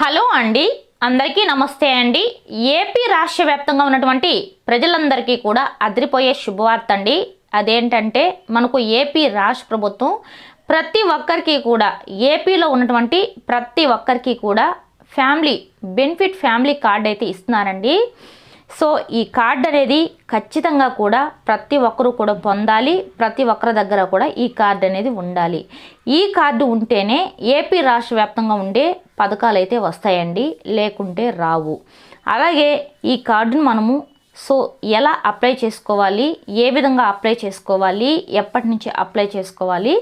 Hello అండి. అందరికీ నమస్తే అండి. ఏపీ రాష్ట్ర వ్యాప్తంగా ఉన్నటువంటి ప్రజలందరికీ కూడా అదిరిపోయే శుభవార్త అండి. అదేంటంటే మనకు ఏపీ రాష్ట్ర ప్రభుత్వం ప్రతి ఒక్కరికి కూడా ఏపీలో ఉన్నటువంటి ప్రతి ఒక్కరికి కూడా ఫ్యామిలీ బెనిఫిట్ ఫ్యామిలీ కార్డ్ అయితే ఇస్తున్నారండి. సో ఈ కార్డ్ అనేది ఖచ్చితంగా కూడా ప్రతి ఒక్కరూ కూడా పొందాలి ప్రతి ఒక్కరి దగ్గర కూడా ఈ కార్డు అనేది ఉండాలి. ఈ కార్డు ఉంటేనే ఏపీ రాష్ట్ర వ్యాప్తంగా ఉండే పథకాలు అయితే వస్తాయండి లేకుంటే రావు. అలాగే ఈ కార్డును మనము సో ఎలా అప్లై చేసుకోవాలి ఏ విధంగా అప్లై చేసుకోవాలి ఎప్పటి నుంచి అప్లై చేసుకోవాలి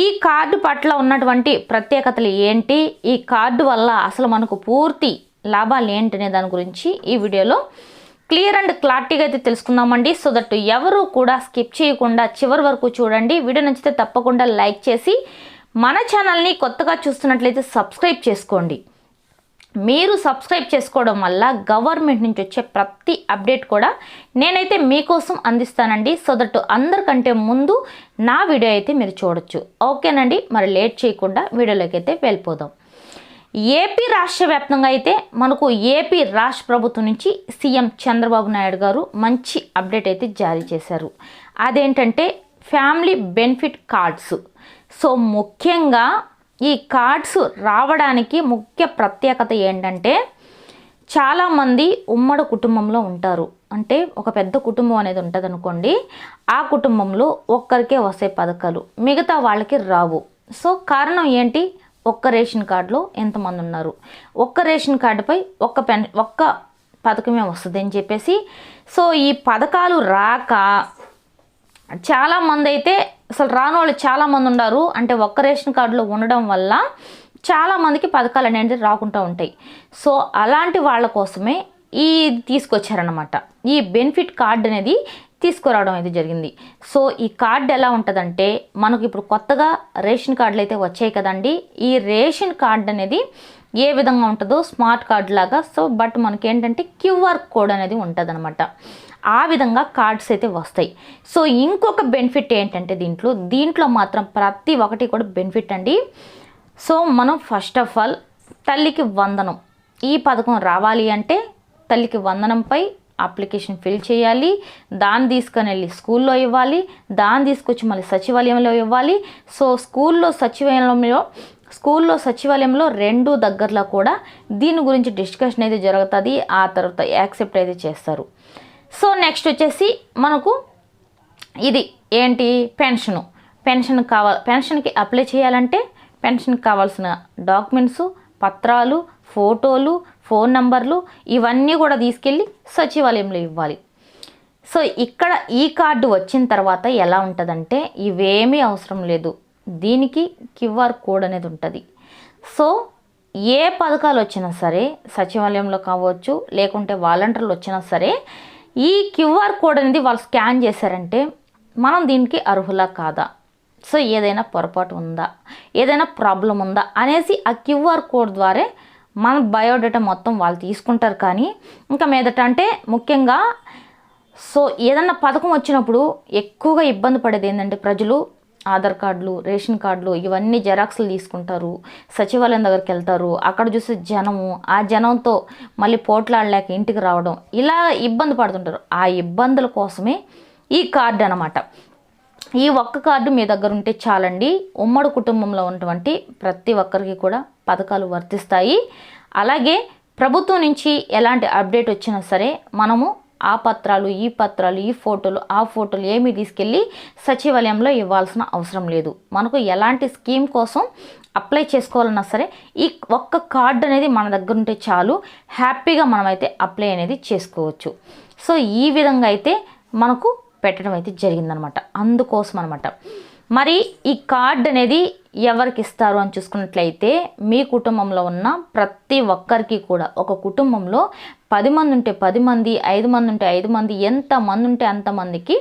ఈ కార్డు పట్ల ఉన్నటువంటి ప్రత్యేకతలు ఏంటి ఈ కార్డు వల్ల అసలు మనకు పూర్తి లాభాలు ఏంటనే దాని గురించి ఈ వీడియోలో క్లియర్ అండ్ క్లారిటీగా అయితే తెలుసుకుందామండి. సో దట్ ఎవరు కూడా స్కిప్ చేయకుండా చివరి వరకు చూడండి. వీడియో నచ్చితే తప్పకుండా లైక్ చేసి మన ఛానల్ని కొత్తగా చూస్తున్నట్లయితే సబ్స్క్రైబ్ చేసుకోండి. మీరు సబ్స్క్రైబ్ చేసుకోవడం వల్ల గవర్నమెంట్ నుంచి వచ్చే ప్రతి అప్డేట్ కూడా నేనైతే మీకోసం అందిస్తానండి. సో దట్ అందరికంటే ముందు నా వీడియో అయితే మీరు చూడొచ్చు. ఓకేనండి. మరి లేట్ చేయకుండా వీడియోలోకి అయితే వెళ్ళిపోదాం. ఏపీ రాష్ట్ర వ్యాప్తంగా అయితే మనకు ఏపీ రాష్ట్ర ప్రభుత్వం నుంచి సీఎం చంద్రబాబు నాయుడు గారు మంచి అప్డేట్ అయితే జారీ చేశారు. అదేంటంటే ఫ్యామిలీ బెనిఫిట్ కార్డ్స్. సో ముఖ్యంగా ఈ కార్డ్స్ రావడానికి ముఖ్య ప్రత్యేకత ఏంటంటే చాలామంది ఉమ్మడి కుటుంబంలో ఉంటారు. అంటే ఒక పెద్ద కుటుంబం అనేది ఉంటుంది అనుకోండి ఆ కుటుంబంలో ఒక్కరికే వస్తాయి పథకాలు. మిగతా వాళ్ళకి రావు. సో కారణం ఏంటి? ఒక్క రేషన్ కార్డులో ఎంతమంది ఉన్నారు? ఒక్క రేషన్ కార్డుపై ఒక్క పెన్ ఒక్క పథకమే వస్తుంది అని చెప్పేసి. సో ఈ పథకాలు రాక చాలామంది అయితే అసలు రాని వాళ్ళు చాలామంది ఉన్నారు అంటే ఒక్క రేషన్ కార్డులో ఉండడం వల్ల చాలామందికి పథకాలు అనేది రాకుండా ఉంటాయి. సో అలాంటి వాళ్ళ కోసమే ఈ తీసుకొచ్చారనమాట ఈ బెనిఫిట్ కార్డ్ అనేది తీసుకురావడం అయితే జరిగింది. సో ఈ కార్డు ఎలా ఉంటుందంటే మనకు ఇప్పుడు కొత్తగా రేషన్ కార్డులు అయితే వచ్చాయి కదండి. ఈ రేషన్ కార్డు అనేది ఏ విధంగా ఉంటుందో స్మార్ట్ కార్డ్ లాగా సో బట్ మనకి ఏంటంటే క్యూఆర్ కోడ్ అనేది ఉంటుందన్నమాట. ఆ విధంగా కార్డ్స్ అయితే వస్తాయి. సో ఇంకొక బెనిఫిట్ ఏంటంటే దీంట్లో దీంట్లో మాత్రం ప్రతి ఒక్కటి కూడా బెనిఫిట్ అండి. సో మనం ఫస్ట్ ఆఫ్ ఆల్ తల్లికి వందనం. ఈ పథకం రావాలి అంటే తల్లికి వందనంపై అప్లికేషన్ ఫిల్ చేయాలి. దాన్ని తీసుకొని వెళ్ళి స్కూల్లో ఇవ్వాలి. దాన్ని తీసుకొచ్చి మళ్ళీ సచివాలయంలో ఇవ్వాలి. సో స్కూల్లో సచివాలయంలో స్కూల్లో సచివాలయంలో రెండు దగ్గరలో కూడా దీని గురించి డిస్కషన్ అయితే జరుగుతుంది. ఆ తర్వాత యాక్సెప్ట్ అయితే చేస్తారు. సో నెక్స్ట్ వచ్చేసి మనకు ఇది ఏంటి? పెన్షను. పెన్షన్ కావాలి పెన్షన్కి అప్లై చేయాలంటే పెన్షన్కి కావాల్సిన డాక్యుమెంట్స్ పత్రాలు ఫోటోలు ఫోన్ నంబర్లు ఇవన్నీ కూడా తీసుకెళ్ళి సచివాలయంలో ఇవ్వాలి. సో ఇక్కడ ఈ కార్డు వచ్చిన తర్వాత ఎలా ఉంటుందంటే ఇవేమీ అవసరం లేదు. దీనికి క్యూఆర్ కోడ్ అనేది ఉంటుంది. సో ఏ పథకాలు వచ్చినా సరే సచివాలయంలో కావచ్చు లేకుంటే వాలంటీర్లు వచ్చినా సరే ఈ క్యూఆర్ కోడ్ అనేది వాళ్ళు స్కాన్ చేశారంటే మనం దీనికి అర్హులా కాదా? సో ఏదైనా పొరపాటు ఉందా? ఏదైనా ప్రాబ్లం ఉందా? అనేసి ఆ క్యూఆర్ కోడ్ ద్వారా మన బయోడేటా మొత్తం వాళ్ళు తీసుకుంటారు కానీ ఇంకా మీదట అంటే ముఖ్యంగా సో ఏదన్నా పథకం వచ్చినప్పుడు ఎక్కువగా ఇబ్బంది పడేది ఏంటంటే ప్రజలు ఆధార్ కార్డులు రేషన్ కార్డులు ఇవన్నీ జెరాక్స్లు తీసుకుంటారు సచివాలయం దగ్గరికి వెళ్తారు అక్కడ చూసి జనము ఆ జనంతో మళ్ళీ పోట్లాడలేక ఇంటికి రావడం ఇలా ఇబ్బంది పడుతుంటారు. ఆ ఇబ్బందుల కోసమే ఈ కార్డు అనమాట ఈ ఒక్క కార్డు మీ దగ్గర ఉంటే చాలండి. ఉమ్మడి కుటుంబంలో ఉన్నటువంటి ప్రతి ఒక్కరికి కూడా పథకాలు వర్తిస్తాయి. అలాగే ప్రభుత్వం నుంచి ఎలాంటి అప్డేట్ వచ్చినా సరే మనము ఆ పత్రాలు ఈ పత్రాలు ఈ ఫోటోలు ఆ ఫోటోలు ఏమీ తీసుకెళ్ళి సచివాలయంలో ఇవ్వాల్సిన అవసరం లేదు. మనకు ఎలాంటి స్కీమ్ కోసం అప్లై చేసుకోవాలన్నా సరే ఈ ఒక్క కార్డు అనేది మన దగ్గర ఉంటే చాలు హ్యాపీగా మనమైతే అప్లై అనేది చేసుకోవచ్చు. సో ఈ విధంగా అయితే మనకు పెట్టడం అయితే జరిగిందనమాట. అందుకోసం అనమాట మరి ఈ కార్డ్ అనేది ఎవరికి ఇస్తారు అని చూసుకున్నట్లయితే మీ కుటుంబంలో ఉన్న ప్రతి ఒక్కరికి కూడా ఒక కుటుంబంలో పది మంది ఉంటే పది మంది ఐదు మంది ఉంటే ఐదు మంది ఎంత మంది ఉంటే అంతమందికి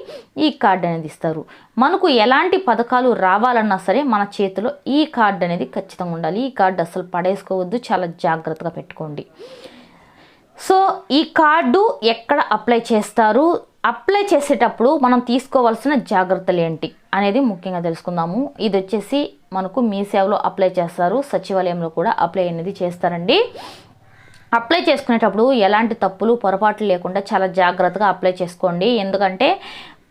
ఈ కార్డు అనేది ఇస్తారు. మనకు ఎలాంటి పథకాలు రావాలన్నా సరే మన చేతిలో ఈ కార్డు అనేది ఖచ్చితంగా ఉండాలి. ఈ కార్డు అసలు పడేసుకోవద్దు. చాలా జాగ్రత్తగా పెట్టుకోండి. సో ఈ కార్డు ఎక్కడ అప్లై చేస్తారు? అప్లై చేసేటప్పుడు మనం తీసుకోవాల్సిన జాగ్రత్తలు ఏంటి అనేది ముఖ్యంగా తెలుసుకుందాము. ఇది వచ్చేసి మనకు మీ సేవలో అప్లై చేస్తారు. సచివాలయంలో కూడా అప్లై అనేది చేస్తారండి. అప్లై చేసుకునేటప్పుడు ఎలాంటి తప్పులు పొరపాట్లు లేకుండా చాలా జాగ్రత్తగా అప్లై చేసుకోండి. ఎందుకంటే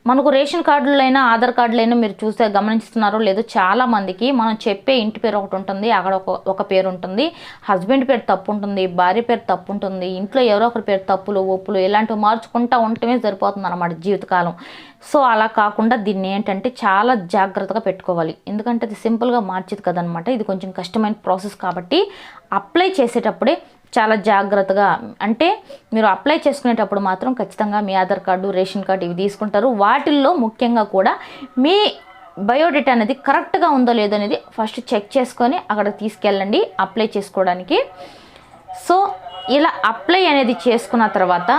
మనకు రేషన్ కార్డులైనా ఆధార్ కార్డులైనా మీరు చూస్తే గమనిస్తున్నారో. లేదో చాలామందికి మనం చెప్పే ఇంటి పేరు ఒకటి ఉంటుంది అక్కడ ఒక ఒక పేరు ఉంటుంది. హస్బెండ్ పేరు తప్పు ఉంటుంది భార్య పేరు తప్పు ఉంటుంది ఇంట్లో ఎవరో ఒకరి పేరు తప్పులు ఒప్పులు ఇలాంటివి మార్చుకుంటూ ఉండటమే సరిపోతుంది అన్నమాట జీవితకాలం. సో అలా కాకుండా దీన్ని ఏంటంటే చాలా జాగ్రత్తగా పెట్టుకోవాలి. ఎందుకంటే అది సింపుల్గా మార్చేది కదనమాట ఇది కొంచెం కష్టమైన ప్రాసెస్ కాబట్టి అప్లై చేసేటప్పుడే చాలా జాగ్రత్తగా అంటే మీరు అప్లై చేసుకునేటప్పుడు మాత్రం ఖచ్చితంగా మీ ఆధార్ కార్డు రేషన్ కార్డు ఇవి తీసుకుంటారు. వాటిల్లో ముఖ్యంగా కూడా మీ బయోడేటా అనేది కరెక్ట్గా ఉందో లేదో అనేది ఫస్ట్ చెక్ చేసుకొని అక్కడ తీసుకెళ్ళండి అప్లై చేసుకోవడానికి. సో ఇలా అప్లై అనేది చేసుకున్న తర్వాత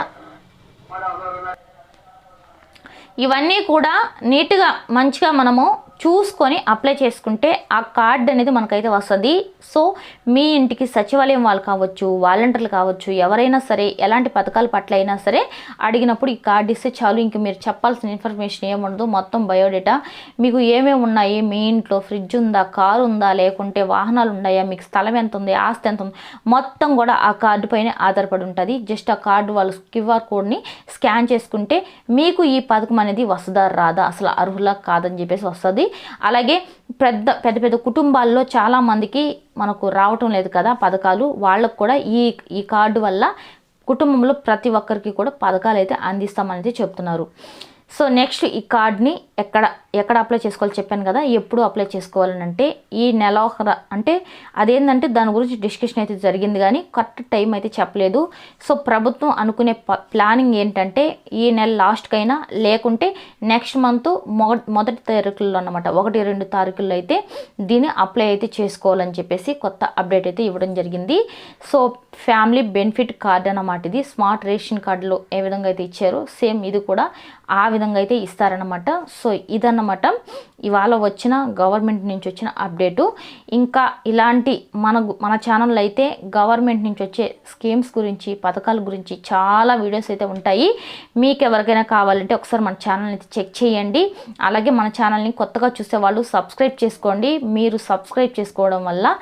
ఇవన్నీ కూడా నీట్గా మంచిగా మనము చూసుకొని అప్లై చేసుకుంటే ఆ కార్డ్ అనేది మనకైతే వస్తుంది. సో మీ ఇంటికి సచివాలయం వాళ్ళు కావచ్చు వాలంటీర్లు కావచ్చు ఎవరైనా సరే ఎలాంటి పథకాల పట్ల అయినా సరే అడిగినప్పుడు ఈ కార్డు ఇస్తే చాలు. ఇంక మీరు చెప్పాల్సిన ఇన్ఫర్మేషన్ ఏముండదు. మొత్తం బయోడేటా. మీకు ఏమేమి ఉన్నాయి? మీ ఇంట్లో ఫ్రిడ్జ్ ఉందా? కారు ఉందా? లేకుంటే వాహనాలు ఉన్నాయా? మీకు స్థలం ఎంత ఉంది? ఆస్తి ఎంత ఉంది? మొత్తం కూడా ఆ కార్డు పైన ఆధారపడి ఉంటుంది. జస్ట్ ఆ కార్డు వాళ్ళు క్యూఆర్ కోడ్ని స్కాన్ చేసుకుంటే మీకు ఈ పథకం అనేది వస్తుందా? రాదా? అసలు అర్హులా? కాదని చెప్పేసి వస్తుంది. అలాగే పెద్ద పెద్ద పెద్ద కుటుంబాల్లో చాలామందికి మనకు రావటం లేదు కదా పథకాలు. వాళ్ళకు కూడా ఈ ఈ కార్డు వల్ల కుటుంబంలో ప్రతి ఒక్కరికి కూడా పథకాలు అయితే అందిస్తామనేది చెప్తున్నారు. సో నెక్స్ట్ ఈ కార్డ్ని ఎక్కడ ఎక్కడ అప్లై చేసుకోవాలి చెప్పాను కదా ఎప్పుడు అప్లై చేసుకోవాలని అంటే ఈ నెల అంటే అదేంటంటే దాని గురించి డిస్కషన్ అయితే జరిగింది కానీ కరెక్ట్ టైం అయితే చెప్పలేదు. సో ప్రభుత్వం అనుకునే ప్లానింగ్ ఏంటంటే ఈ నెల లాస్ట్కైనా లేకుంటే నెక్స్ట్ మంత్ మొదటి తారీఖుల్లో అనమాట ఒకటి రెండు తారీఖుల్లో అయితే దీన్ని అప్లై అయితే చేసుకోవాలని చెప్పేసి కొత్త అప్డేట్ అయితే ఇవ్వడం జరిగింది. సో ఫ్యామిలీ బెనిఫిట్ కార్డ్ అన్నమాట ఇది స్మార్ట్ రేషన్ కార్డులో ఏ విధంగా అయితే ఇచ్చారో సేమ్ ఇది కూడా ఆ విధంగా అయితే ఇస్తారనమాట సో ఇదన్నమాట. ఇవాళ వచ్చిన గవర్నమెంట్ నుంచి వచ్చిన అప్డేటు. ఇంకా ఇలాంటి మన మన ఛానల్లో అయితే గవర్నమెంట్ నుంచి వచ్చే స్కీమ్స్ గురించి పథకాల గురించి చాలా వీడియోస్ అయితే ఉంటాయి. మీకు ఎవరికైనా కావాలంటే ఒకసారి మన ఛానల్ అయితే చెక్ చేయండి. అలాగే మన ఛానల్ని కొత్తగా చూసే వాళ్ళు సబ్స్క్రైబ్ చేసుకోండి. మీరు సబ్స్క్రైబ్ చేసుకోవడం వల్ల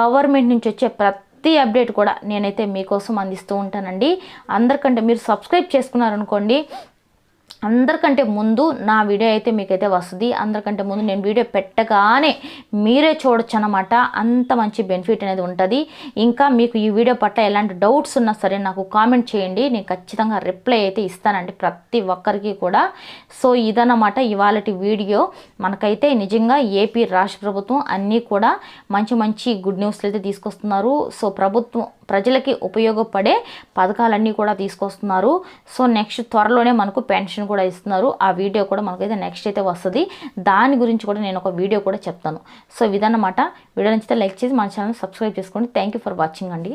గవర్నమెంట్ నుంచి వచ్చే ప్రతి ప్రతి అప్డేట్ కూడా నేనైతే మీకోసం అందిస్తూ ఉంటానండి. అందరికంటే మీరు సబ్స్క్రైబ్ చేసుకున్నారనుకోండి అందరికంటే ముందు నా వీడియో అయితే మీకైతే వస్తుంది. అందరికంటే ముందు నేను వీడియో పెట్టగానే మీరే చూడొచ్చు అనమాట అంత మంచి బెనిఫిట్ అనేది ఉంటుంది. ఇంకా మీకు ఈ వీడియో పట్ల ఎలాంటి డౌట్స్ ఉన్నా సరే నాకు కామెంట్ చేయండి. నేను ఖచ్చితంగా రిప్లై అయితే ఇస్తానండి ప్రతి ఒక్కరికి కూడా. సో ఇదన్నమాట ఇవాళటి వీడియో. మనకైతే నిజంగా ఏపీ రాష్ట్ర ప్రభుత్వం అన్నీ కూడా మంచి మంచి గుడ్ న్యూస్లు అయితే తీసుకొస్తున్నారు. సో ప్రభుత్వం ప్రజలకి ఉపయోగపడే పథకాలన్నీ కూడా తీసుకొస్తున్నారు. సో నెక్స్ట్ త్వరలోనే మనకు పెన్షన్ కూడా ఇస్తున్నారు. ఆ వీడియో కూడా మనకైతే నెక్స్ట్ అయితే వస్తుంది. దాని గురించి కూడా నేను ఒక వీడియో కూడా చెప్తాను. సో ఇదన్నమాట. వీడియో నచ్చితే లైక్ చేసి మన ఛానల్ సబ్స్క్రైబ్ చేసుకోండి. థ్యాంక్ యూ ఫర్ వాచింగ్ అండి.